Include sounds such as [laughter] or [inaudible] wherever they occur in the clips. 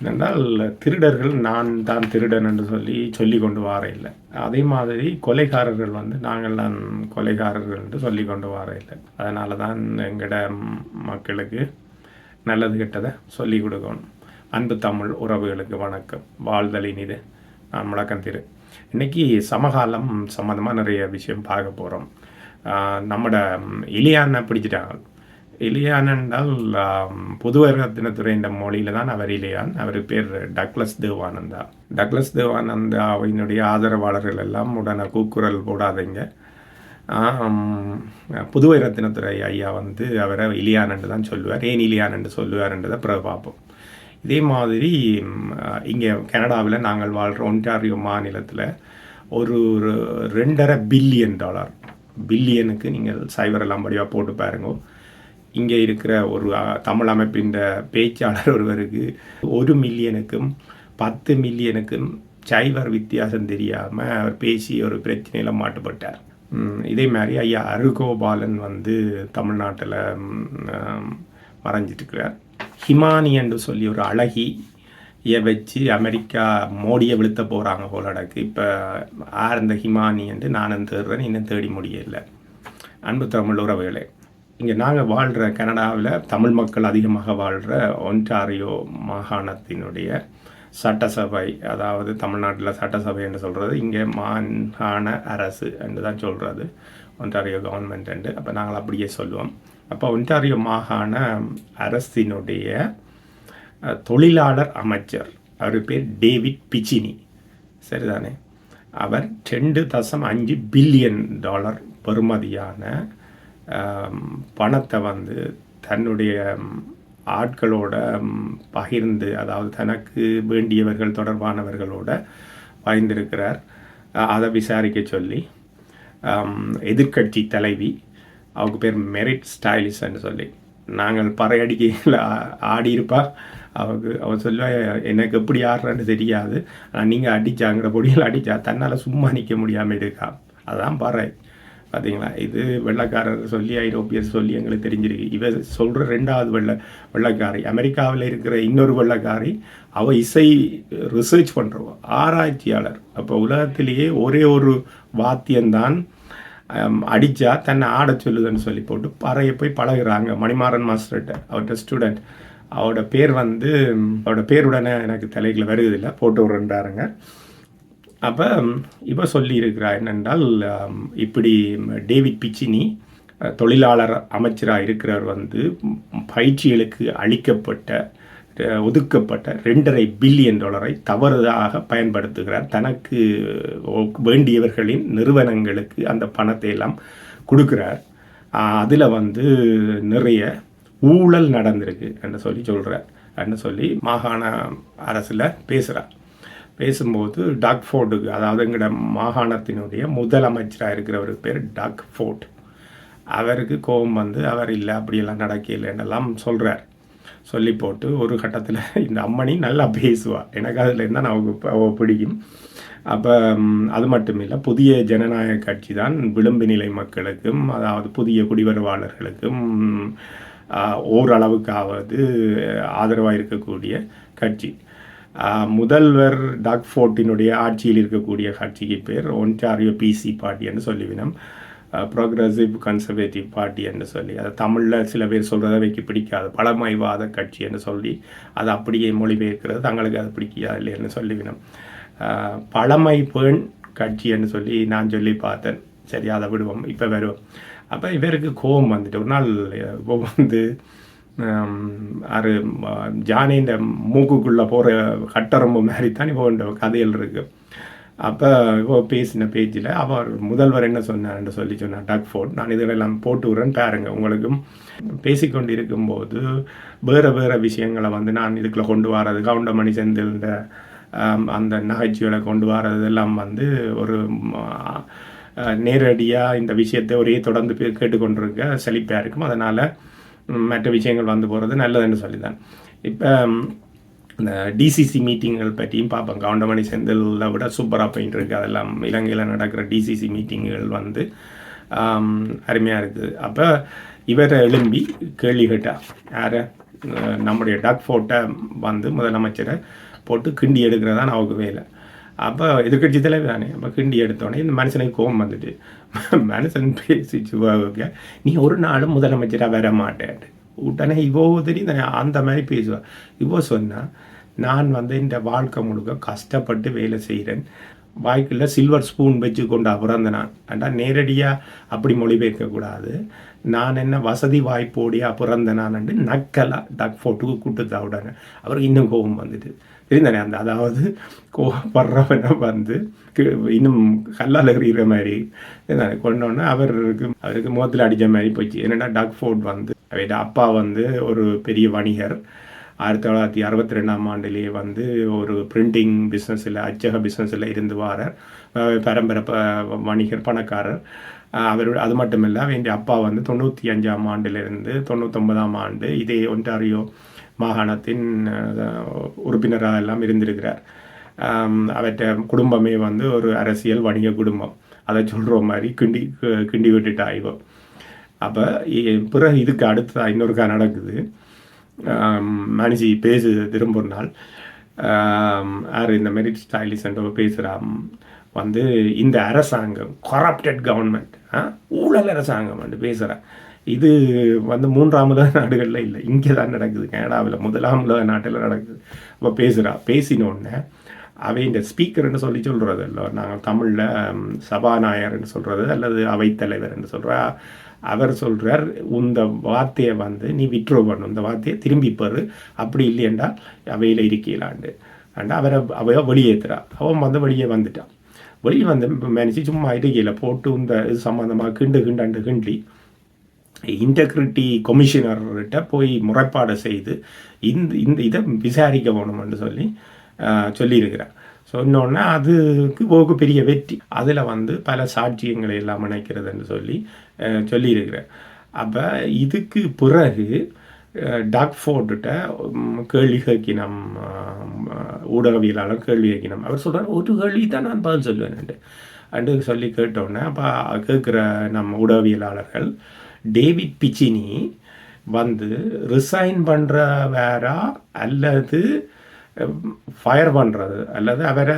என்றால் திருடர்கள் நான் தான் திருடன் என்று சொல்லி சொல்லி கொண்டு வார இல்லை. அதே மாதிரி கொலைகாரர்கள் வந்து நாங்கள் தான் கொலைகாரர்கள் என்று சொல்லி கொண்டு வார இல்லை. அதனால தான் எங்கட மக்களுக்கு நல்லது கெட்டதை சொல்லி கொடுக்கணும். அன்பு தமிழ் உறவுகளுக்கு வணக்கம். வாழ்தலின் இது. நான் முழக்கம் திரு. இன்னைக்கு சமகாலம் சம்மந்தமாக நிறைய விஷயம் பார்க்க போகிறோம் நம்மட இலியானை பிடிச்சிட்டாங்க. இலியான் என்றால் புதுவர்கத்தினத்துறை என்ற மொழியில் தான் அவர் இலியான் அவர் பேர் டக்ளஸ் தேவானந்தா. டக்ளஸ் தேவானந்தா அவனுடைய ஆதரவாளர்கள் எல்லாம் உடனே கூக்குரல் போடாதீங்க. புதுவை ரத்தினத்துறை ஐயா வந்து அவரை இலியான் என்று தான் சொல்லுவார். ஏன் இலியான் என்று சொல்லுவார்ன்றதை பிறகு பார்ப்போம். இதே மாதிரி இங்கே கனடாவில் நாங்கள் வாழ்கிற ஒன்டாரியோ மாநிலத்தில் ஒரு ரெண்டரை பில்லியன் டாலர். பில்லியனுக்கு நீங்கள் சைபர் எல்லாம் படிவாக போட்டு பாருங்க. இங்கே இருக்கிற ஒரு தமிழ் அமைப்பின் பேச்சாளர் ஒருவருக்கு ஒரு மில்லியனுக்கும் பத்து மில்லியனுக்கும் சைவர் வித்தியாசம் தெரியாமல் அவர் பேசி ஒரு பிரச்சனையில் மாட்டுப்பட்டார். இதே மாதிரி ஐயா அருகோபாலன் வந்து தமிழ்நாட்டில் மறைஞ்சிட்டுருக்கிறார். ஹிமானி என்று சொல்லி ஒரு அழகி வச்சு அமெரிக்கா மோடியை விழுத்த போகிறாங்க போல அடக்கு இப்போ ஆர் இந்த ஹிமானி என்று நானும் தேடுறேன் இன்னும் தேடி முடியலை. அன்பு தமிழ் உறவுகளே இங்கே நாங்கள் வாழ்கிற கனடாவில் தமிழ் மக்கள் அதிகமாக வாழ்கிற ஒன்டாரியோ மாகாணத்தினுடைய சட்டசபை அதாவது தமிழ்நாட்டில் சட்டசபை என்று சொல்கிறது இங்கே மாகாண அரசு என்று தான் சொல்கிறது ஒன்டாரியோ கவர்மெண்ட் என்று. அப்போ நாங்கள் அப்படியே சொல்லுவோம். அப்போ ஒன்டாரியோ மாகாண அரசினுடைய தொழிலாளர் அமைச்சர் அவர் பேர் டேவிட் பிச்சினி. சரிதானே? அவர் ரெண்டு தசம் அஞ்சு பில்லியன் டாலர் பெறுமதியான பணத்தை வந்து தன்னுடைய ஆட்களோட பகிர்ந்து அதாவது தனக்கு வேண்டியவர்கள் தொடர்பானவர்களோட பகிர்ந்திருக்கிறார். அதை விசாரிக்க சொல்லி எதிர்கட்சி தலைவி அவங்க பேர் மெரிட் ஸ்டைலிஸ்ன்னு சொல்லி நாங்கள் பறையடிக்கையில் ஆடியிருப்பா அவங்க அவன் சொல்லுவா எனக்கு எப்படி ஆடுறான்னு தெரியாது. ஆனால் நீங்கள் அடித்தாங்கிற பொடியில் அடித்தா தன்னால் சும்மா நிற்க முடியாமல் இருக்கா? அதான் பறை. பார்த்தீங்களா இது வெள்ளக்காரர் சொல்லி ஐரோப்பியர் சொல்லி எங்களுக்கு தெரிஞ்சிருக்கு. இவ சொல்கிற ரெண்டாவது வெள்ள வெள்ளக்காரி. அமெரிக்காவில் இருக்கிற இன்னொரு வெள்ளக்காரி அவள் இசை ரிசர்ச் பண்ணுறவ ஆராய்ச்சியாளர். அப்போ உலகத்திலேயே ஒரே ஒரு வாத்தியம்தான் அடித்தா தன்னை ஆட சொல்லுதுன்னு சொல்லி போட்டு பறைய போய் பழகுறாங்க. மணிமாறன் மாஸ்டர்கிட்ட அவர்கிட்ட ஸ்டூடெண்ட் அவரோட பேர் வந்து அவரோட பேருடனே எனக்கு தலைகளை வருவதில்லை. போட்டு விடுறாருங்க அப்போ இப்போ சொல்லியிருக்கிறா என்னென்றால் இப்படி டேவிட் பிச்சினி தொழிலாளர் அமைச்சராக இருக்கிறவர் வந்து பயிற்சிகளுக்கு அளிக்கப்பட்ட ஒதுக்கப்பட்ட ரெண்டரை பில்லியன் டாலரை தவறுதாக பயன்படுத்துகிறார். தனக்கு வேண்டியவர்களின் நிறுவனங்களுக்கு அந்த பணத்தை எல்லாம் கொடுக்குறார். அதில் வந்து நிறைய ஊழல் நடந்திருக்கு என்று சொல்லி சொல்கிறார் என்று சொல்லி மாகாண அரசில் பேசுகிறார் பேசும்போது டாக் ஃபோர்டுக்கு அதாவது எங்களோட மாகாணத்தினுடைய முதலமைச்சராக இருக்கிறவருக்கு பேர் டாக் ஃபோர்ட். அவருக்கு கோபம் வந்து அவர் இல்லை அப்படியெல்லாம் நடக்கலைன்னெல்லாம் சொல்கிறார் சொல்லி போட்டு ஒரு கட்டத்தில் இந்த அம்மணி நல்லா பேசுவாள் எனக்கு அதில் இருந்தால் நான் பிடிக்கும். அப்போ அது மட்டும் இல்லை புதிய ஜனநாயக கட்சி தான் விளிம்பு நிலை மக்களுக்கும் அதாவது புதிய குடிவரவாளர்களுக்கும் ஓரளவுக்காவது ஆதரவாக இருக்கக்கூடிய கட்சி. முதல்வர் டாக் ஃபோர்ட்டினுடைய ஆட்சியில் இருக்கக்கூடிய கட்சிக்கு பேர் ஒன்டாரியோ பிசி பார்ட்டி என்று சொல்லிவினோம் ப்ரோக்ரஸிவ் கன்சர்வேட்டிவ் பார்ட்டி என்று சொல்லி. அதை தமிழில் சில பேர் சொல்கிறத வைக்க பிடிக்காது. பழமைவாத கட்சி என்று சொல்லி அதை அப்படியே மொழிபெயர்க்கிறது. தங்களுக்கு அது பிடிக்காது இல்லைன்னு சொல்லிவினோம் பழமை பெண் கட்சி என்று சொல்லி நான் சொல்லி பார்த்தேன். சரி அதை விடுவோம். இப்போ வருவோம். அப்போ இவருக்கு கோபம் வந்துட்டு ஒரு நாள் வந்து அது ஜானேந்த மூக்குக்குள்ளே போகிற கட்டரம்பு மாதிரி தான் இப்போ கதைகள் இருக்குது அப்போ இப்போ பேசின பேஜில் அவர் முதல்வர் என்ன சொன்னார்ன்னு சொல்லி சொன்னார் டக் ஃபோன் நான் இதெல்லாம் போட்டு விட்றேன் பாருங்க உங்களுக்கும். பேசிக்கொண்டு இருக்கும்போது வேறு வேறு விஷயங்களை வந்து நான் இதுக்குள்ளே கொண்டு வரது கவுண்டமணி செந்தில் அந்த நகைச்சுவைகளை கொண்டு வரதெல்லாம் வந்து ஒரு நேரடியாக இந்த விஷயத்தை ஒரே தொடர்ந்து கேட்டுக்கொண்டிருக்க செழிப்பாக இருக்கும். அதனால் மற்ற விஷயங்கள் வந்து போகிறது நல்லதுன்னு சொல்லி தான் இப்போ இந்த டிசிசி மீட்டிங்கள் பற்றியும் பார்ப்போம். கவுண்டமணி செந்தில் விட சூப்பராக போயிட்டு இருக்கு. அதெல்லாம் இலங்கையில் நடக்கிற டிசிசி மீட்டிங்குகள் வந்து அருமையாக இருக்குது. அப்போ இவரை எழும்பி கேள்வி கேட்டா யாரை? நம்முடைய டக் ஃபோர்ட்டை வந்து முதலமைச்சரை போட்டு கிண்டி எடுக்கிறதான் அவங்க வேலை அப்போ எதிர்கட்சி தலைவர் தானே. அப்போ கிண்டி எடுத்தோடனே இந்த மனுஷனுக்கு கோபம் வந்துட்டு மனுஷன் பேசிச்சு ஓகே நீ ஒரு நாளும் முதலமைச்சராக வர மாட்டேன் உடனே இவோ தெரியும் அந்த மாதிரி பேசுவா. இவோ சொன்னா நான் வந்து இந்த வாழ்க்கை முழுக்க கஷ்டப்பட்டு வேலை செய்கிறேன் வாய்க்குள்ள சில்வர் ஸ்பூன் வச்சு கொண்டு அப்புறம் நான் ஏண்டா நேரடியாக அப்படி மொழிபெயர்க்கக்கூடாது நான் என்ன வசதி வாய்ப்போடியா பிறந்த நான்ண்டு நக்கலா டக் ஃபோட்டுக்கு கூட்டு தாவிடாங்க. அவருக்கு இன்னும் கோபம் வந்துட்டு தெரிந்தானே அந்த அதாவது கோபப்படுறவனை வந்து கி- இன்னும் கல்லால் எறிகிற மாதிரி கொண்டோன்னே அவருக்கு அவருக்கு முகத்தில் அடித்த மாதிரி போச்சு. என்னென்னா டக் ஃபோர்ட் வந்து அவருடைய அப்பா வந்து ஒரு பெரிய வணிகர். ஆயிரத்தி தொள்ளாயிரத்தி அறுபத்தி ரெண்டாம் ஆண்டுலேயே வந்து ஒரு பிரிண்டிங் பிஸ்னஸில் அச்சக பிஸ்னஸில் இருந்து வாரார். பரம்பரை ப- வணிகர் பணக்காரர். அவரோட அது மட்டும் இல்லை வேண்டிய அப்பா வந்து தொண்ணூற்றி அஞ்சாம் ஆண்டிலிருந்து தொண்ணூத்தொன்பதாம் ஆண்டு இதே ஒன்டாரியோ மாகாணத்தின் உறுப்பினராக எல்லாம் இருந்திருக்கிறார். அவற்ற அவற்றை குடும்பமே வந்து ஒரு அரசியல் வணிக குடும்பம். அதை சொல்கிற மாதிரி கிண்டி கிண்டி விட்டுட்டா இவோ. அப்போ பிறகு இதுக்கு அடுத்ததாக இன்னொருக்கா நடக்குது. மனுஷி பேசு திரும்ப ஒரு நாள். யார் இந்த மெரிட் ஸ்டைலிஸ் பேசுகிறான் வந்து இந்த அரசாங்கம் கரப்டட் கவர்மெண்ட் ஊழல் அரசாங்கம் வந்து பேசுகிறேன் இது வந்து மூன்றாம் உலக நாடுகளில் இல்லை. இங்கே தான் நடக்குது. கனடாவில் முதலாம் உலக நாட்டில் நடக்குது. அப்போ பேசுகிறா பேசினோடனே அவை இந்த ஸ்பீக்கர்னு சொல்லி சொல்கிறது இல்லை. நாங்கள் தமிழில் சபாநாயகர்னு சொல்கிறது அல்லது அவைத்தலைவர்னு சொல்கிறா அவர் சொல்கிறார் இந்த வார்த்தையை வந்து நீ விட்ரோ பண்ணும் இந்த வார்த்தையை திரும்பி பெறு. அப்படி இல்லையெண்டா அவையில் இருக்கலாண்டு. அண்டா அவரை அவைய வெளியேற்றுறா. அவன் வந்து வெளியே வந்துட்டான். வெளியே வந்து மனுஷி சும்மா இருக்கையில் போட்டு இந்த இது சம்மந்தமாக கிண்டு கிண்டாண்டு கிண்டி இன்டெகிரிட்டி கமிஷனர்கிட்ட போய் முறைப்பாடு செய்து இந்த இந்த இதை விசாரிக்க வேணும்னு சொல்லி ஆஹ், சொல்லியிருக்கிறார். சொன்னோன்னே அதுக்கு போக்கு பெரிய வெற்றி. அதில் வந்து பல சாட்சியங்களை எல்லாம் இணைக்கிறதுன்னு சொல்லி ஆஹ், சொல்லியிருக்கிறார். அப்போ இதுக்கு பிறகு டாக் ஃபோர்டுகிட்ட கேள்வி கேட்கினோம் ஊடகவியலாளர் கேள்வி கேட்கினோம் அவர் சொல்கிறார் ஒரு கேள்வி தான் நான் பதில் சொல்லுவேன்ட்டு அண்டு சொல்லி கேட்டோன்னே அப்போ கேட்குற நம்ம ஊடகவியலாளர்கள் டேவிட் பிச்சினி வந்து ரிசைன் பண்ணுற வேறா அல்லது ஃபயர் பண்ணுறது அல்லது அவரை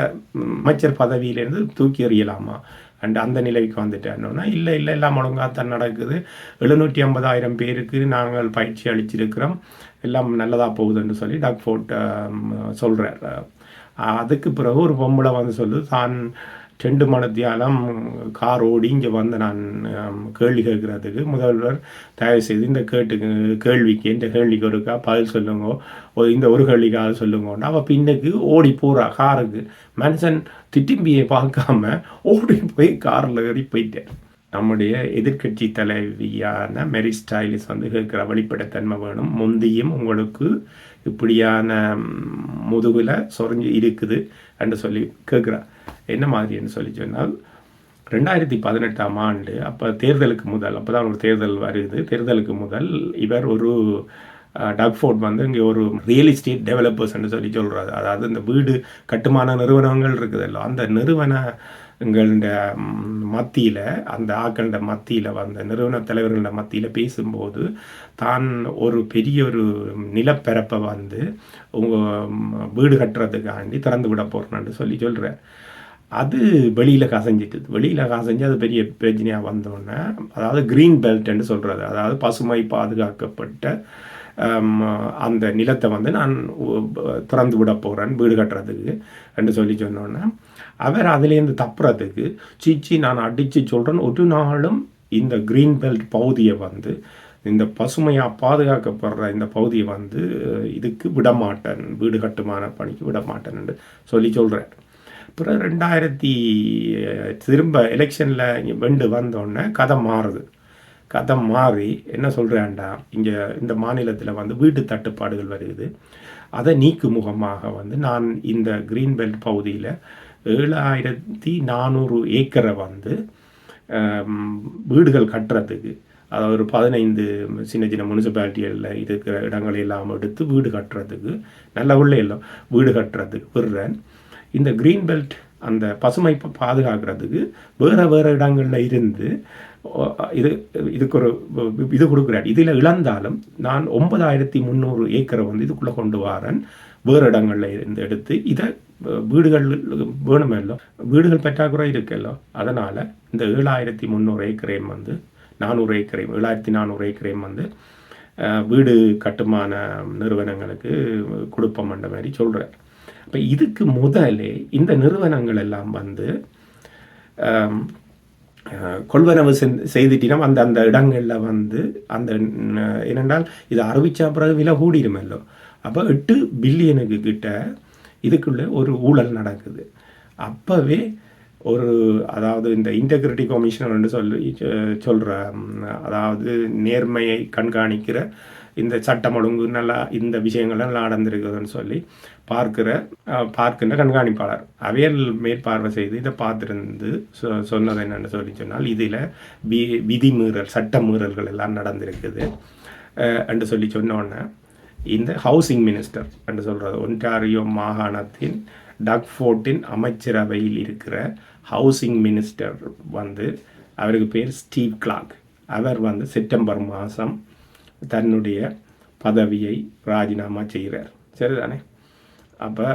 அமைச்சர் பதவியிலேருந்து தூக்கி எறியலாமா? அண்ட் அந்த நிலைக்கு வந்துட்டேன்னா இல்லை இல்லை எல்லாம் ஒழுங்காக தான் நடக்குது. எழுநூற்றி ஐம்பதாயிரம் பேருக்கு நாங்கள் பயிற்சி அளிச்சிருக்கிறோம். எல்லாம் நல்லதாக போகுதுன்னு சொல்லி டாக் ஃபோர்ட் சொல்கிறார் அதுக்கு பிறகு ஒரு பொம்பளை வந்து சொல்லு தான் ரெண்டு மணத்தியாலம் கார் ஓடி இங்கே வந்து நான் கேள்வி கேட்குறதுக்கு முதல்வர் தயவு செய்து இந்த கேட்டு கேள்விக்கு இந்த கேள்விக்கு ஒருக்கா பதில் சொல்லுங்க. ஒரு- இந்த ஒரு கேள்விக்காக சொல்லுங்கன்னு. அவள் பின்னுக்கு ஓடி போகிறா காருக்கு. மனுஷன் திட்டிம்பியை பார்க்காம ஓடி போய் காரில் ஏறி போயிட்டேன் நம்முடைய எதிர்க்கட்சி தலைவியான மெரி ஸ்டைலிஸ் வந்து கேட்குற வெளிப்படைத்தன்மை வேணும். முந்தியும் உங்களுக்கு இப்படியான முதுகில் சொரிஞ்சு இருக்குது என்று சொல்லி கேட்குறா என்ன மாதிரின்னு சொல்லி சொன்னால் ரெண்டாயிரத்தி பதினெட்டாம் ஆண்டு அப்போ தேர்தலுக்கு முதல் அப்போ தான் ஒரு தேர்தல் வருது. தேர்தலுக்கு முதல் இவர் ஒரு டக்ஃபோர்ட் வந்து இங்கே ஒரு ரியல் எஸ்டேட் டெவலப்பர்ஸ்ன்னு சொல்லி சொல்கிறாரு அதாவது இந்த வீடு கட்டுமான நிறுவனங்கள் இருக்குதல்ல அந்த நிறுவனங்கள்ட மத்தியில் அந்த ஆக்கண்ட மத்தியில் வந்த நிறுவன தலைவர்கள மத்தியில் பேசும்போது தான் ஒரு பெரிய ஒரு நிலப்பரப்பை வந்து உங்கள் வீடு கட்டுறதுக்காண்டி திறந்து விட போகிறேன்னு சொல்லி சொல்கிறார் அது வெளியில் கசஞ்சிட்டு வெளியில் கசஞ்சு அது பெரிய பிரச்சனையாக வந்தோடனே அதாவது க்ரீன் பெல்ட்னு சொல்கிறது அதாவது பசுமை பாதுகாக்கப்பட்ட அந்த நிலத்தை வந்து நான் திறந்து விட போகிறேன் வீடு கட்டுறதுக்கு என்று சொல்லி சொன்னோன்னே அவர் அதுலேருந்து தப்புறதுக்கு சீச்சி நான் அடித்து சொல்கிறேன் ஒரு நாளும் இந்த க்ரீன் பெல்ட் பகுதியை வந்து இந்த பசுமையாக பாதுகாக்கப்படுற இந்த பகுதியை வந்து இதுக்கு விடமாட்டேன் வீடு கட்டுமான பணிக்கு விடமாட்டேன்னு சொல்லி சொல்கிறேன் அப்புறம் ரெண்டாயிரத்தி திரும்ப எலெக்ஷனில் வெண்டு வந்தோடனே கதை மாறுது. கதை மாறி என்ன சொல்கிறான்டா இங்கே இந்த மாநிலத்தில் வந்து வீட்டு தட்டுப்பாடுகள் வருது அதை நீக்கு முகமாக வந்து நான் இந்த க்ரீன் பெல்ட் பகுதியில் ஏழாயிரத்தி நானூறு ஏக்கரை வந்து வீடுகள் கட்டுறதுக்கு அதாவது ஒரு பதினைந்து சின்ன சின்ன முனிசிபாலிட்டிகளில் இருக்கிற இடங்களை எல்லாம் எடுத்து வீடு கட்டுறதுக்கு நல்ல உள்ள எல்லாம் வீடு கட்டுறதுக்கு விடுறேன். இந்த க்ரீன் பெல்ட் அந்த பசுமை பாதுகாக்கிறதுக்கு வேறு வேறு இடங்களில் இருந்து இது இதுக்கு ஒரு இது கொடுக்குறாரு. இதில் இழந்தாலும் நான் ஒன்பதாயிரத்தி முந்நூறு ஏக்கரை வந்து இதுக்குள்ளே கொண்டு வரேன். வேறு இடங்களில் இருந்து எடுத்து இதை அஹ், வீடுகள் இல்லை வீடுகள் பற்றாக்குறை இருக்குல்லோ அதனால் இந்த ஏழாயிரத்தி முந்நூறு ஏக்கரையும் வந்து நானூறு ஏக்கரையும் ஏழாயிரத்தி நானூறு ஏக்கரையும் வந்து வீடு கட்டுமான நிறுவனங்களுக்கு கொடுப்போம்ன்ற மாதிரி சொல்கிறார் இப்போ இதுக்கு முதலே இந்த நிறுவனங்கள் எல்லாம் வந்து கொள்வனவு செஞ்- செய்துட்டினா அந்த அந்த இடங்களில் வந்து அந்த என்னென்றால் இதை இது பிறகு விலை கூடிருமல்லோ அப்போ எட்டு பில்லியனுக்கு கிட்ட இதுக்குள்ளே ஒரு ஊழல் நடக்குது. அப்போவே ஒரு அதாவது இந்த இன்டெகிரிட்டி கமிஷனர் சொல்லி சொல்கிற சொல்ற அதாவது நேர்மையை கண்காணிக்கிற இந்த சட்டம் ஒழுங்கு நல்லா இந்த விஷயங்கள்லாம் நல்லா நடந்திருக்குதுன்னு சொல்லி பார்க்கிற பார்க்கின்ற கண்காணிப்பாளர். அவையல் மேற்பார்வை செய்து இதை பார்த்துருந்து சொ சொன்னது என்னென்னு சொல்லி சொன்னால் இதில் வி விதிமீறல் சட்ட மீறல்கள் எல்லாம் நடந்திருக்குது. என்று சொல்லி சொன்னோன்னே இந்த ஹவுசிங் மினிஸ்டர் என்று சொல்கிறது ஒன்டாரியோ மாகாணத்தின் டக்ஃபோர்ட்டின் அமைச்சரவையில் இருக்கிற ஹவுசிங் மினிஸ்டர் வந்து அவருக்கு பேர் ஸ்டீவ் கிளாக். அவர் வந்து செப்டம்பர் மாதம் தன்னுடைய பதவியை ராஜினாமா செய்கிறார். சரிதானே? அப்போ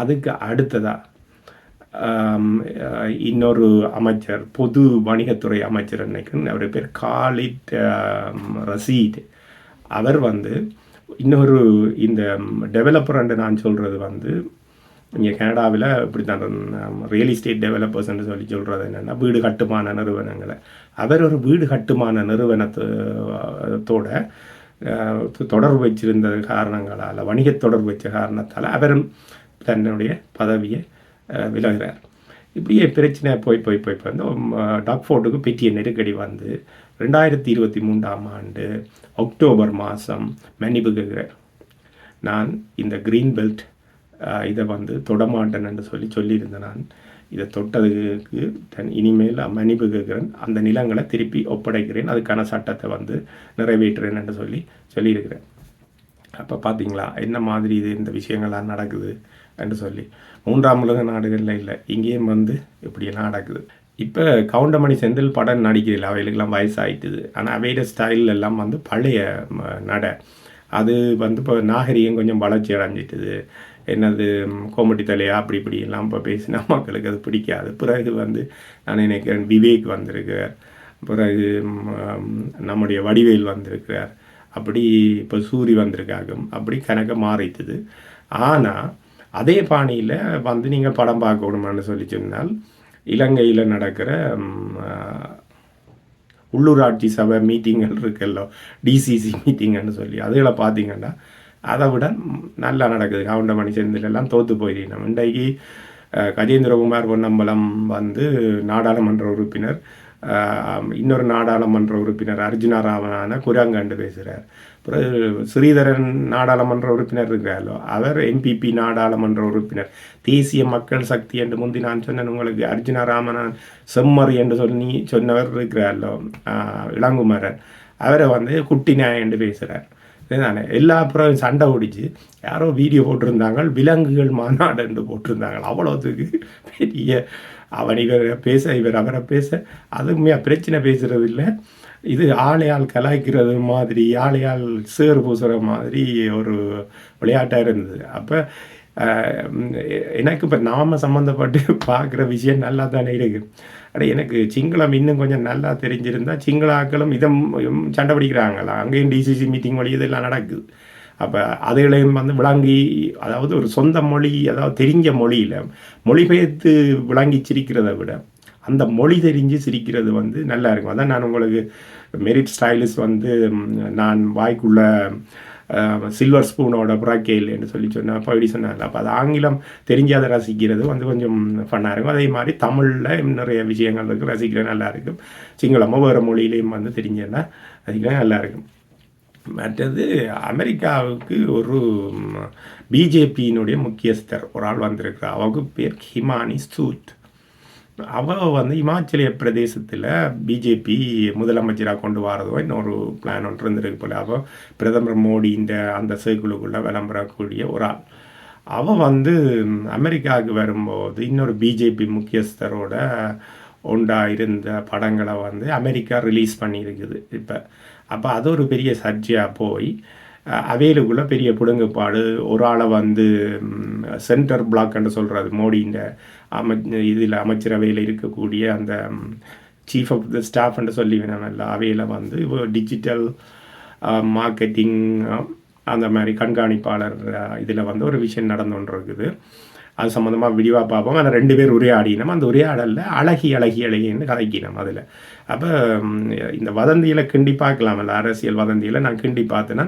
அதுக்கு அடுத்ததாக இன்னொரு அமைச்சர் பொது வணிகத்துறை அமைச்சர் நினைக்கிறேன் அவர் பேர் காலிட் ரசீத். ரசீட் அவர் வந்து இன்னொரு இந்த டெவலப்பர் நான் சொல்கிறது வந்து இங்கே கனடாவில் இப்படி தான் ரியல் எஸ்டேட் டெவலப்பர்ஸ்ன்னு சொல்லி சொல்கிறது என்னென்னா வீடு கட்டுமான நிறுவனங்களை. அவர் ஒரு வீடு கட்டுமான நிறுவனத்தோட தொடர்பு வச்சிருந்த காரணங்களால் வணிக தொடர்பு வச்ச காரணத்தால் அவரும் தன்னுடைய பதவியை விலகிறார். இப்படியே பிரச்சனை போய் போய் போய் போய் வந்து டாக்ஃபோர்டுக்கு பெரிய நெருக்கடி வந்து ரெண்டாயிரத்தி இருபத்தி மூன்றாம் ஆண்டு அக்டோபர் மாதம் மன்னிப்பு நான் இந்த க்ரீன் பெல்ட் இதை வந்து தொடமாட்டேன் என்று சொல்லி சொல்லியிருந்தேன் நான் இதை தொட்டதுக்கு தன் இனிமேல் மன்னிப்பு கேட்கிறேன். அந்த நிலங்களை திருப்பி ஒப்படைக்கிறேன். அதுக்கான சட்டத்தை வந்து நிறைவேற்றுறேன் என்று சொல்லி சொல்லியிருக்கிறேன். அப்போ பார்த்தீங்களா என்ன மாதிரி இது இந்த விஷயங்கள்லாம் நடக்குது என்று சொல்லி. மூன்றாம் உலக நாடுகளில் இல்லை இங்கேயும் வந்து இப்படியெல்லாம் நடக்குது. இப்போ கவுண்டமணி செந்தில் படம் நடிக்கிறதில்ல அவைகளுக்கெல்லாம் வயசாயிட்டுது. ஆனால் அவையோட ஸ்டைல் எல்லாம் வந்து பழைய ம, நடை. அது வந்து இப்போ நாகரிகம் கொஞ்சம் வளர்ச்சி அடைஞ்சிட்டுது. என்னது கோமட்டி தலையா அப்படி இப்படி எல்லாம் இப்போ பேசினா மக்களுக்கு அது பிடிக்காது. பிறகு வந்து நான் நினைக்கிறேன் விவேக் வந்திருக்கிறார். பிறகு நம்முடைய வடிவேல் வந்திருக்கிறார். அப்படி இப்போ சூரி வந்திருக்காகும் அப்படி கணக்க மாறித்தது. ஆனால் அதே பாணியில் வந்து நீங்கள் படம் பார்க்கணுமான்னு சொல்லி சொன்னால் இலங்கையில் நடக்கிற உள்ளூராட்சி சபை மீட்டிங்கள் இருக்குல்லோ டிசிசி மீட்டிங்கன்னு சொல்லி அதுகளை பார்த்தீங்கன்னா அதை விட நல்லா நடக்குது. கவுண்டமணி மணி செந்திலெல்லாம் தோற்று போயிருக்கணும் இன்றைக்கு கஜேந்திரகுமார் பொன்னம்பலம் வந்து நாடாளுமன்ற உறுப்பினர் இன்னொரு நாடாளுமன்ற உறுப்பினர் அர்ஜுனா ராமனான குரங்கண்டு பேசுகிறார் பிறகு ஸ்ரீதரன் நாடாளுமன்ற உறுப்பினர் இருக்கிறாரோ அவர் எம்பிபி நாடாளுமன்ற உறுப்பினர். தேசிய மக்கள் சக்தி என்று முந்தி நான் சொன்னேன் உங்களுக்கு. அர்ஜுனா ராமனான் செம்மர் என்று சொல்லி சொன்னவர் இருக்கிறாரோ இளங்குமரன். அவரை வந்து குட்டி நாய் என்று பேசுகிறார் இதுதானே எல்லா அப்புறம் சண்டை ஓடிச்சு. யாரோ வீடியோ போட்டிருந்தாங்க விலங்குகள் மாநாடு என்று போட்டிருந்தாங்க. அவ்வளோத்துக்கு பெரிய அவன் இவர் பேச இவர் அவரை பேச அதுவுமே பிரச்சனை பேசுகிறது இல்லை. இது ஆளையால் கலாய்க்கிறது மாதிரி ஆளையால் சேர் பூசுகிற மாதிரி ஒரு விளையாட்டாக இருந்தது. அப்போ எனக்கு இப்போ நாம சம்மந்தப்பட்டு [laughs] பார்க்குற விஷயம் நல்லா தானே இருக்குது அட எனக்கு சிங்களம் இன்னும் கொஞ்சம் நல்லா தெரிஞ்சிருந்தா சிங்களாக்களும் இதம் சண்டை பிடிக்கிறாங்களா? அங்கேயும் டிசிசி மீட்டிங் வழி இதெல்லாம் நடக்குது அப்போ அதுகளையும் வந்து விளங்கி அதாவது ஒரு சொந்த மொழி அதாவது தெரிஞ்ச மொழியில் மொழிபெயர்த்து விளங்கி சிரிக்கிறதை விட அந்த மொழி தெரிஞ்சு சிரிக்கிறது வந்து நல்லா இருக்கும். அதான் நான் உங்களுக்கு மெரிட் ஸ்டைலிஸ் வந்து நான் வாய்க்குள்ள சில்வர் ஸ்பூனோட புறாக்கேல்னு சொல்லி சொன்னால் அப்போ இப்படி அப்போ அது ஆங்கிலம் தெரிஞ்சு அதை ரசிக்கிறது வந்து கொஞ்சம் ஃபன்னாக இருக்கும். அதே மாதிரி தமிழில் நிறைய விஷயங்கள் இருக்குது ரசிக்கிற நல்லா இருக்கும். சிங்களமோ வேறு மொழியிலையும் வந்து தெரிஞ்சேன்னா ரசிக்கிற நல்லா இருக்கும். மற்றது அமெரிக்காவுக்கு ஒரு பிஜேபியினுடைய முக்கியஸ்தர் ஒரு ஆள் வந்திருக்கிறார். அவருக்கு பேர் ஹிமானி சூத் அவள் வந்து இமாச்சலிய பிரதேசத்தில் பிஜேபி முதலமைச்சராக கொண்டு வரதோ இன்னொரு பிளான் ஒன்று இருந்திருக்கு போல. அவள் பிரதமர் மோடி இந்த அந்த சர்க்கிளுக்குள்ளே விளம்பரக்கூடிய ஒரு ஆள். அவள் வந்து அமெரிக்காவுக்கு வரும்போது இன்னொரு பிஜேபி முக்கியஸ்தரோட உண்டா இருந்த படங்களை வந்து அமெரிக்கா ரிலீஸ் பண்ணியிருக்குது இப்போ. அப்போ அது ஒரு பெரிய சர்ச்சையாக போய் அஹ், பெரிய பிடுங்குப்பாடு ஒரு ஆளை வந்து சென்டர் பிளாக்னு சொல்கிறது மோடியின் அமை இதில் அமைச்சரவையில் இருக்கக்கூடிய அந்த சீஃப் ஆஃப் த ஸ்டாஃப்னு சொல்லி வேணாமல்ல அவையில் வந்து டிஜிட்டல் மார்க்கெட்டிங் அந்த மாதிரி கண்காணிப்பாளர் இதில் வந்து ஒரு விஷயம் நடந்து கொண்டு இருக்குது அது சம்மந்தமாக விரிவாக பார்ப்போம். ஆனால் ரெண்டு பேர் உரையாடினோம் அந்த உரையாடலில் அழகி அழகி அழகின்னு கதைக்கினோம் அதில். அப்போ இந்த வதந்தியில் கிண்டி பார்க்கலாமல்ல அரசியல் வதந்தியில் நான் கிண்டி பார்த்தேன்னா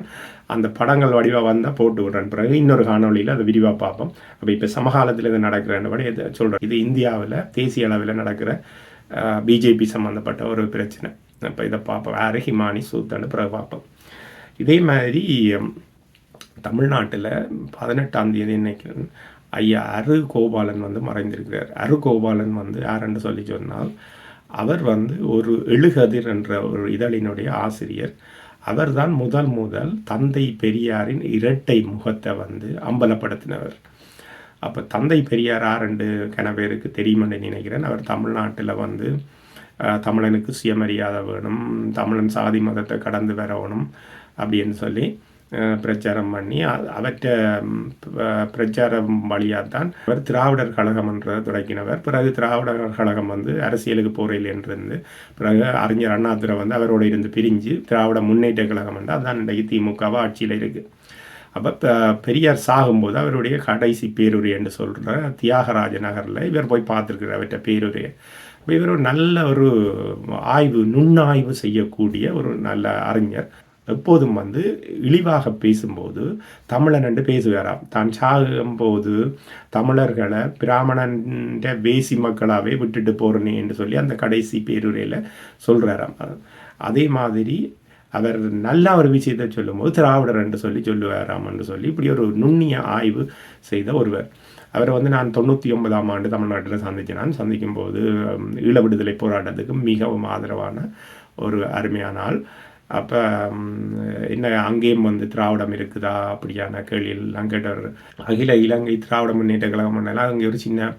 அந்த படங்கள் வடிவாக வந்தால் போட்டு விடுறேன். பிறகு இன்னொரு காணொளியில் அதை விரிவாக பார்ப்போம். அப்போ இப்போ சமகாலத்தில் இது நடக்கிறபடி இதை சொல்கிறேன் இது இந்தியாவில் தேசிய அளவில் நடக்கிற பிஜேபி சம்மந்தப்பட்ட ஒரு பிரச்சனை. இப்போ இதை பார்ப்போம். யாரு ஹிமானி சூத்தன்னு பிறகு பார்ப்போம். இதே மாதிரி தமிழ்நாட்டில் பதினெட்டாம் தேதி இன்னைக்கு ஐயா அரு கோபாலன் வந்து மறைந்திருக்கிறார். அரு கோபாலன் வந்து யாருன்னு சொல்லி சொன்னால் அவர் வந்து ஒரு எழுகதிர் என்ற ஒரு இதழினுடைய ஆசிரியர். அவர்தான் முதல் முதல் தந்தை பெரியாரின் இரட்டை முகத்தை வந்து அம்பலப்படுத்தினவர். அப்போ தந்தை பெரியார் ரெண்டு பேருக்கு தெரியுமென்று நினைக்கிறேன். அவர் தமிழ்நாட்டில் வந்து தமிழனுக்கு சுயமரியாதை வேணும் தமிழன் சாதி மதத்தை கடந்து வரணும் அப்படின்னு சொல்லி பிரச்சாரம் பண்ணி அவற்றை அவற்ற பிரச்சாரம் வழியாக தான் அவர் திராவிடர் கழகம் என்றதை தொடக்கினவர். பிறகு திராவிடர் கழகம் வந்து அரசியலுக்கு போறையில் என்றிருந்து பிறகு அறிஞர் அண்ணாதுரை வந்து அவரோடு இருந்து பிரிஞ்சு திராவிட முன்னேற்ற கழகம் என்று அதுதான் இன்றைக்கு திமுகவை ஆட்சியில் இருக்குது அப்போ பெரியார் சாகும்போது அவருடைய கடைசி பேருரை என்று சொல்கிற தியாகராஜ நகரில் இவர் போய் பார்த்துருக்குறார் அவர்கிட்ட பேருரையை. இவர் ஒரு நல்ல ஒரு ஆய்வு நுண்ணாய்வு செய்யக்கூடிய ஒரு நல்ல அறிஞர். எப்போதும் வந்து இழிவாக பேசும்போது தமிழன் என்று பேசுவாராம் தான் சாகும்போது தமிழர்களை பிராமணன்ற வேசி மக்களாகவே விட்டுட்டு போகிறனே என்று சொல்லி அந்த கடைசி பேருரையில் சொல்கிறாராம் அதே மாதிரி அவர் நல்ல ஒரு விஷயத்தை சொல்லும்போது திராவிடர் என்று சொல்லி சொல்லுவாராம் என்று சொல்லி இப்படி ஒரு நுண்ணிய ஆய்வு செய்த ஒருவர். அவரை வந்து நான் தொண்ணூற்றி ஒன்பதாம் ஆண்டு தமிழ்நாட்டில் சந்தித்தேன் நான் சந்திக்கும் போது ஈழ விடுதலை போராட்டத்துக்கு மிகவும் ஆதரவான ஒரு அருமையான ஆள். அப்போ என்ன அங்கேயும் வந்து திராவிடம் இருக்குதா? அப்படியான கேள்வியெல்லாம் கேட்டவர். அகில இலங்கை திராவிட முன்னேற்ற கழகம் பண்ணலாம் அங்கே ஒரு சின்ன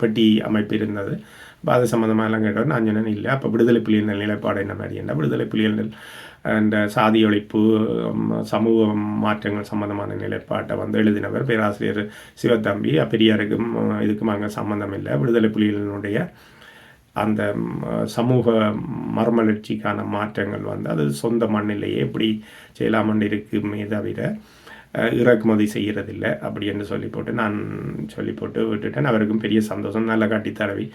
பெட்டி அமைப்பு இருந்தது. அப்போ அது சம்மந்தமாக எல்லாம் கேட்டவர் நான் சொன்னேன் இல்லை அப்போ விடுதலை புலிகள் நிலைப்பாடு என்ன மாதிரி? என்ன விடுதலை புலிகள் அந்த சாதி ஒழிப்பு சமூக மாற்றங்கள் சம்பந்தமான நிலைப்பாட்டை வந்து எழுதினவர் பேராசிரியர் சிவத்தம்பி. பெரியாருக்கும் இதுக்கும் அங்கே சம்மந்தம் இல்லை. விடுதலை புலிகளினுடைய அந்த சமூக மறுமலர்ச்சிக்கான மாற்றங்கள் வந்து அது சொந்த மண்ணிலேயே எப்படி செய்யலாமன்னு இருக்குமே தவிர இறக்குமதி செய்கிறதில்ல அப்படி என்று சொல்லி போட்டு நான் சொல்லி போட்டு விட்டுட்டேன். அவருக்கும் பெரிய சந்தோஷம். நல்ல காட்டி தடவி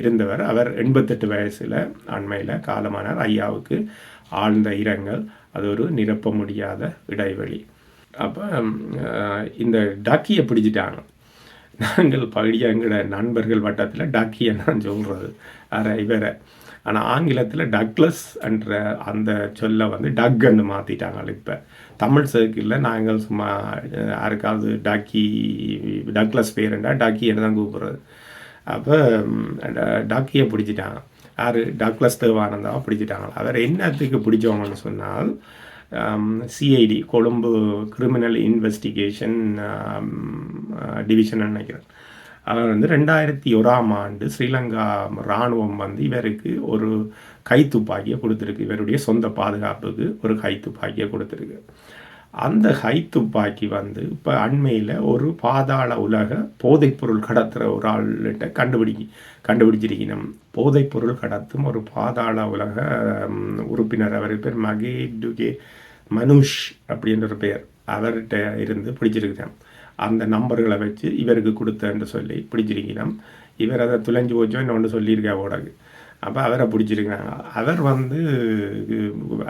இருந்தவர். அவர் எண்பத்தெட்டு வயசில் அண்மையில் காலமானார். ஐயாவுக்கு ஆழ்ந்த இரங்கல். அது ஒரு நிரப்ப முடியாத இடைவெளி. அப்போ இந்த டக்கியை பிடிச்சிட்டாங்க. நாங்கள் படியங்கிற எங்களோட நண்பர்கள் வட்டத்தில் டக்கியை நான் சொல்கிறது அரை இவரை. ஆனால் ஆங்கிலத்தில் டக்லஸ் என்ற அந்த சொல்லை வந்து டக்குன்னு மாற்றிட்டாங்க இப்போ. தமிழ் சர்க்கிளில் நாங்கள் சும்மா யாருக்காவது டக்கி டக்லஸ் பேருண்டா டக்கின்னு தான் கூப்பிட்றது. அப்போ டாக்கியை பிடிச்சிட்டாங்க. யார்? டக்லஸ் தேவானந்தாவை பிடிச்சிட்டாங்க. அவர் என்னத்துக்கு பிடிச்சவங்கன்னு சொன்னால் Um, CID Colombo criminal investigation division நினைக்கிறேன். அவர் வந்து ரெண்டாயிரத்தி ஒராம் ஆண்டு ஸ்ரீலங்கா இராணுவம் வந்து இவருக்கு ஒரு கைத்துப்பாக்கியை கொடுத்துருக்கு. இவருடைய சொந்த பாதுகாப்புக்கு ஒரு கைத்துப்பாக்கியை கொடுத்துருக்கு. அந்த கைத்துப்பாக்கி வந்து இப்போ அண்மையில் ஒரு பாதாள உலக போதைப்பொருள் கடத்துகிற ஒரு ஆள்கிட்ட கண்டுபிடிக்கி கண்டுபிடிச்சிருக்கணும். போதைப்பொருள் கடத்தும் ஒரு பாதாள உலக உறுப்பினர். அவர் பேர் மகேடுகே மனுஷ் அப்படின்ற பெயர். அவர்கிட்ட இருந்து பிடிச்சிருக்கிறேன் அந்த நம்பர்களை வச்சு இவருக்கு கொடுத்தேன்னு சொல்லி பிடிச்சிருக்கிறோம் இவர் அதை துளைஞ்சு போச்சோ இன்னொன்று சொல்லியிருக்கா ஓடகு அப்போ அவரை பிடிச்சிருக்கிறாங்க. அவர் வந்து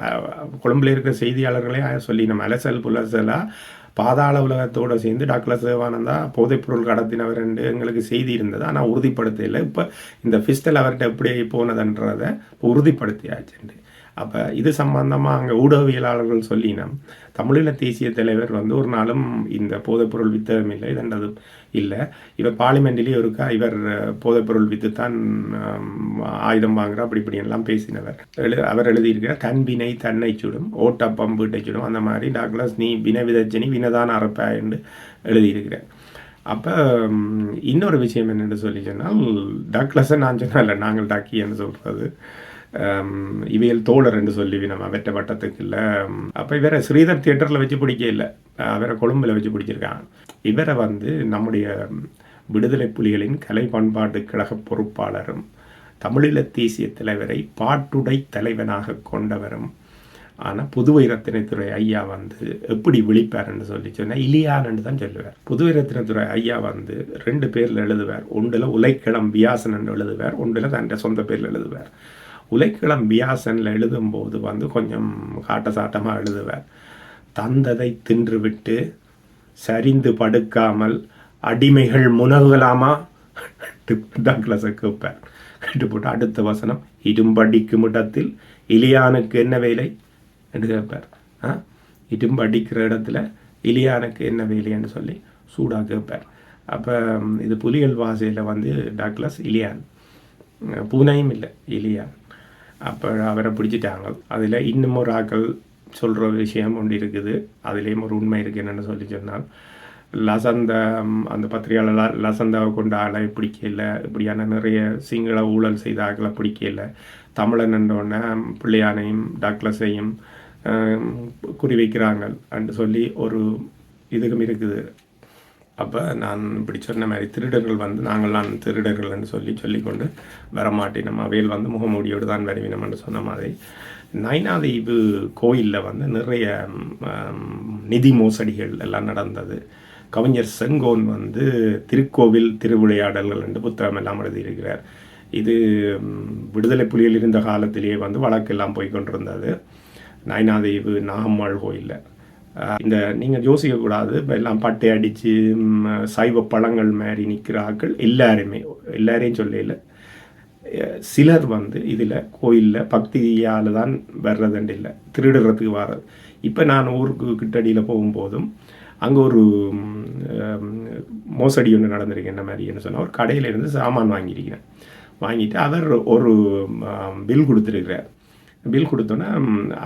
அஹ், கொழும்புல இருக்கிற செய்தியாளர்களே சொல்லி நம்ம அலசல் புலசலாக பாதாள உலகத்தோடு சேர்ந்து டாக்டர் சிவானந்தா போதைப்பொருள் கடத்தினவர் என்று எங்களுக்கு செய்தி இருந்தது. ஆனால் உறுதிப்படுத்தலை. இப்போ இந்த ஃபிஸ்டல் அவர்கிட்ட எப்படி போனதுன்றதை உறுதிப்படுத்தியாச்சுண்டு அப்போ இது சம்பந்தமாக அங்கே ஊடகவியலாளர்கள் சொல்லினோம். தமிழீழ தேசிய தலைவர் வந்து ஒரு நாளும் இந்த போதைப்பொருள் வித்ததும் இல்லை இதன்றது இல்லை. இவர் பார்லிமெண்ட்லேயும் இருக்கா இவர் போதைப்பொருள் வித்து தான் ஆயுதம் வாங்குறா அப்படி இப்படி எல்லாம் பேசினவர். எழு அவர் எழுதியிருக்கிறார் தன் வினை தன்னை சுடும் ஓட்டப்பம் வீட்டை சுடும் அந்த மாதிரி டாக்லஸ் நீ வின விதஜனி வினதான் அறப்பா என்று எழுதியிருக்கிறார். அப்போ இன்னொரு விஷயம் என்னென்னு சொல்லி சொன்னால் டாக்லஸை நான் சொன்னல நாங்கள் டாக்கி என்று சொல்கிறது இவையில் தோழர் என்று சொல்லி நம்ம வெற்ற வட்டத்துக்கு இல்லை. அப்போ இவரை ஸ்ரீதர் தியேட்டரில் வச்சு பிடிக்க இல்லை. அவரை கொழும்பில் வச்சு பிடிச்சிருக்காங்க. இவரை வந்து நம்முடைய விடுதலை புலிகளின் கலை பண்பாட்டு கழக பொறுப்பாளரும் தமிழீழ தேசிய தலைவரை பாட்டுடை தலைவனாக கொண்டவரும் ஆனால் புதுவை ரத்தினத்துறை ஐயா வந்து எப்படி விழிப்பார்ன்னு சொல்லி சொன்னால் இலியான்னு தான் சொல்லுவார். புதுவை ரத்தினத்துறை ஐயா வந்து ரெண்டு பேரில் எழுதுவார். ஒன்றில் உலைக்கிழம் வியாசன் எழுதுவார். ஒன்றில் தன் சொந்த பேரில் எழுதுவார். உலைக்கிழம் வியாசனில் எழுதும்போது வந்து கொஞ்சம் காட்ட சாட்டமாக எழுதுவார் தந்ததை தின்றுவிட்டு சரிந்து படுக்காமல் அடிமைகள் முனகுலாமா? தான் கிளாஸை கேட்பார் கேட்டு போட்டு அடுத்த வசனம் இரும்படிக்கும் இடத்தில் இலியானுக்கு என்ன வேலை? என்று கேட்பார். ஆ? இரும்படிக்கிற இடத்துல இலியானுக்கு என்ன வேலைன்னு சொல்லி சூடாக கேட்பார். அப்போ இது புலிகள் வாசையில் வந்து டாக்லஸ் இலியான். பூனையும் இல்லை இலியான். அப்போ அவரை பிடிச்சிட்டாங்க. அதில் இன்னும் ஒரு ஆக்கள் சொல்கிற விஷயம் ஒன்று இருக்குது. அதுலேயும் ஒரு உண்மை இருக்குது என்னென்னு சொல்லி சொன்னால். லசந்த அந்த பத்திரிகையாளர் லசந்தாவை கொண்ட ஆளை பிடிக்கல. இப்படியான நிறைய சிங்கள ஊழல் செய்த ஆக்களை பிடிக்கல. தமிழன் என்றோடனே பிள்ளையானையும் டாக்லஸையும் குறி வைக்கிறாங்க என்று சொல்லி ஒரு இதுக்கும் இருக்குது. அப்போ நான் இப்படி சொன்ன மாதிரி திருடர்கள் வந்து நாங்கள்லாம் திருடர்கள் திருடர்கள்னு சொல்லி சொல்லிக்கொண்டு வரமாட்டினோம் அவையில் வந்து முகமூடியோடு தான் வருவினோம்னு சொன்ன மாதிரி. நைனாதீவு கோயிலில் வந்து நிறைய நிதி மோசடிகள் எல்லாம் நடந்தது. கவிஞர் செங்கோன் வந்து திருக்கோவில் திருவிளையாடல்கள் என்று புத்தகம் எல்லாம் எழுதியிருக்கிறார். இது விடுதலை புலிகள் இருந்த காலத்திலேயே வந்து வழக்கெல்லாம் போய்கொண்டிருந்தது கொண்டிருந்தது. நாகம்மாள் கோயிலில். இந்த நீங்கள் யோசிக்கக்கூடாது இப்போ எல்லாம் பட்டை அடித்து சைவ பழங்கள் மாதிரி நிற்கிறார்கள் எல்லாருமே எல்லாரையும் சொல்லல சிலர் வந்து இதில் கோயிலில் பக்தியால் தான் வர்றதுண்டு இல்லை திருடுறதுக்கு வர்றது இப்போ நான் ஊருக்கு கிட்டடியில் போகும்போதும் அங்கே ஒரு மோசடி ஒன்று நடந்திருக்கு என்ன மாதிரி என்ன சொன்னால் ஒரு கடையிலேருந்து சாமான் வாங்கியிருக்கிறேன். வாங்கிட்டு அவர் ஒரு பில் கொடுத்துருக்கிறார். பில் கொடுத்தோன்னே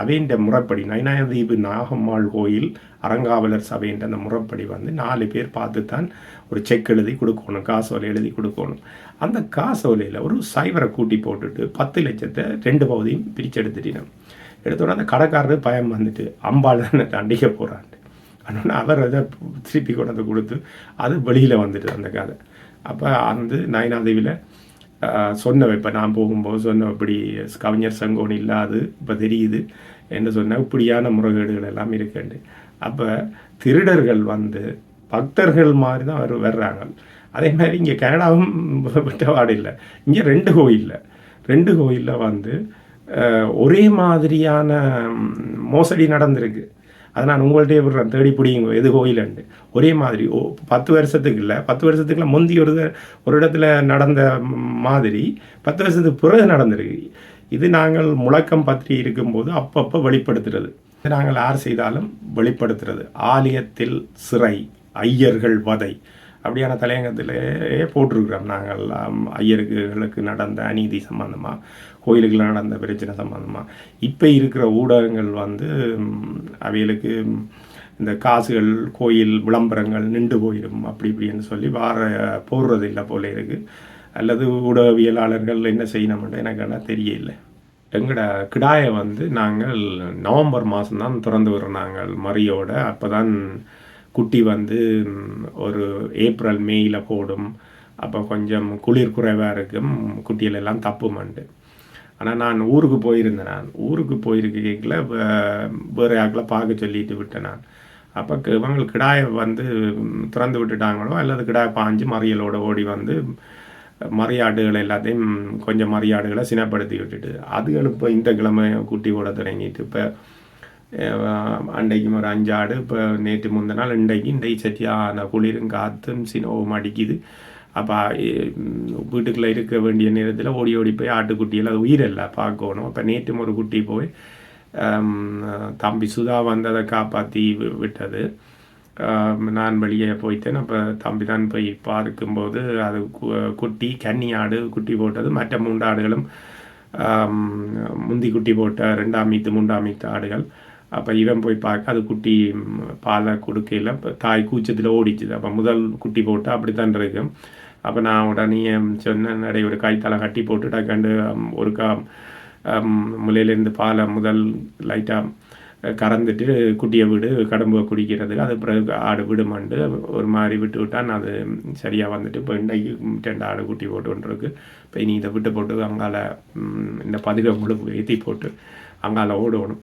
அவைன்ற முறைப்படி நயனாதீபு நாகம்மாள் கோயில் அறங்காவலர் சபைன்ற அந்த முறைப்படி வந்து நாலு பேர் பார்த்து தான் ஒரு செக் எழுதி கொடுக்கணும் காசோலை எழுதி கொடுக்கணும். அந்த காசோலையில் ஒரு சைவரை கூட்டி போட்டுட்டு பத்து லட்சத்தை ரெண்டு பகுதியும் பிரித்து எடுத்துட்டினோம் எடுத்தோடனே அந்த கடைக்காரரு பயம் வந்துட்டு அம்பாள் தான் தண்டிக்க போகிறான்ட்டு ஆனால் அவர் அதை திருப்பி கொண்டு கொடுத்து அது வெளியில் வந்துட்டு அந்த கதை. அப்போ அந்த நயனாதேவியில் சொன்ன இப்போ நான் போகும்போது சொன்ன இப்படி கவிஞர் சங்கோன் இல்லாது இப்போ தெரியுது என்று சொன்ன இப்படியான முறைகேடுகள் எல்லாம் இருக்குண்டு அப்போ திருடர்கள் வந்து பக்தர்கள் மாதிரி தான் வரு வர்றாங்க. அதே மாதிரி இங்கே கனடாவும் விட்டவாடு இல்லை. இங்கே ரெண்டு கோயிலில் ரெண்டு கோயிலில் வந்து ஒரே மாதிரியான மோசடி நடந்திருக்கு. அதை நான் உங்கள்கிட்டயே விடுறேன். தேடி பிடிங்க எது கோயிலண்டு ஒரே மாதிரி ஓ பத்து வருஷத்துக்கு இல்லை பத்து வருஷத்துக்குள்ள முந்தி ஒரு ஒரு இடத்துல நடந்த மாதிரி பத்து வருஷத்துக்கு பிறகு நடந்திருக்கு. இது நாங்கள் முழக்கம் பற்றி இருக்கும்போது அப்பப்போ வெளிப்படுத்துறது. நாங்கள் யார் செய்தாலும் வெளிப்படுத்துறது. ஆலயத்தில் சிறை ஐயர்கள் வதை. அப்படியான தலையங்கத்திலே போட்டிருக்கிறோம் நாங்கள். ஐயர்களுக்கு நடந்த அநீதி சம்பந்தமாக கோயிலுக்கெல்லாம் நடந்த பிரச்சனை சம்மந்தமாக இப்போ இருக்கிற ஊடகங்கள் வந்து அவைகளுக்கு இந்த காசுகள் கோயில் விளம்பரங்கள் நின்று போயிடும் அப்படி இப்படின்னு சொல்லி வார போடுறது இல்லை போல இருக்குது அல்லது ஊடகவியலாளர்கள் என்ன செய்யணும்னு எனக்கு ஆனால் தெரியல. எங்களோட கிடாயை வந்து நாங்கள் நவம்பர் மாதம்தான் திறந்து விடுறோம் நாங்கள் மரியோட அப்போ தான் குட்டி வந்து ஒரு ஏப்ரல் மேயில் போடும். அப்போ கொஞ்சம் குளிர் குறைவாக இருக்கும். குட்டியிலெல்லாம் தப்புமண்டு ஆனால் நான் ஊருக்கு போயிருந்தேன் நான். ஊருக்கு போயிருக்க வேறு யாக்கில் பார்க்க சொல்லிட்டு விட்டேன் நான். அப்போ இவங்க கிடாயை வந்து திறந்து விட்டுட்டாங்களோ அல்லது கிடாய் பாஞ்சு மறியலோட ஓடி வந்து மறியாடுகளை எல்லாத்தையும் கொஞ்சம் மறியாடுகளை சினப்படுத்தி விட்டுட்டு அதுகள் இப்போ இந்த கிழமை குட்டி ஓட தொடங்கிட்டு இப்போ அன்றைக்கும் ஒரு அஞ்சு ஆடு இப்போ நேற்று முந்தின நாள் இன்றைக்கு இன்றைக்கு அந்த குளிரும் காற்றும் சினவும் அடிக்குது. அப்போ வீட்டுக்குள்ளே இருக்க வேண்டிய நேரத்தில் ஓடி ஓடி போய் ஆட்டுக்குட்டியில் அது உயிரில்லை பார்க்கணும் அப்போ நேற்றும் ஒரு குட்டி போய் தம்பி சுதா வந்து அதை காப்பாற்றி விட்டது நான் வெளியே போயிட்டேன் அப்போ தம்பி தான் போய் பார்க்கும்போது அது கு- குட்டி கன்னி ஆடு குட்டி போட்டது மற்ற மூன்று ஆடுகளும் முந்தி குட்டி போட்ட ரெண்டாம் மீத்து மூன்றாம் மீத்து ஆடுகள் அப்போ இவன் போய் பார்க்க அது குட்டி பாலை கொடுக்கையில் தாய் கூச்சத்தில் ஓடிச்சுது அப்போ முதல் குட்டி போட்டு அப்படித்தான் இருக்கும் அப்போ நான் உடனே சொன்னேன் நடை ஒரு காய்த்தால கட்டி போட்டு கண்டு ஒருக்கா முலையிலேருந்து பாலை முதல் லைட்டாக கறந்துட்டு குட்டியை விடு கடம்பை குடிக்கிறதுக்கு அது பிறகு ஆடு விடுமாண்டு ஒரு மாதிரி விட்டு விட்டான் அது சரியாக வந்துட்டு இப்போ இன்றைக்கு ரெண்டு ஆடு குட்டி போட்டுருக்கு இப்போ இனி இதை விட்டு போட்டு அங்கால இந்த பதிவை முழு ஏற்றி போட்டு அங்கால ஓடணும்.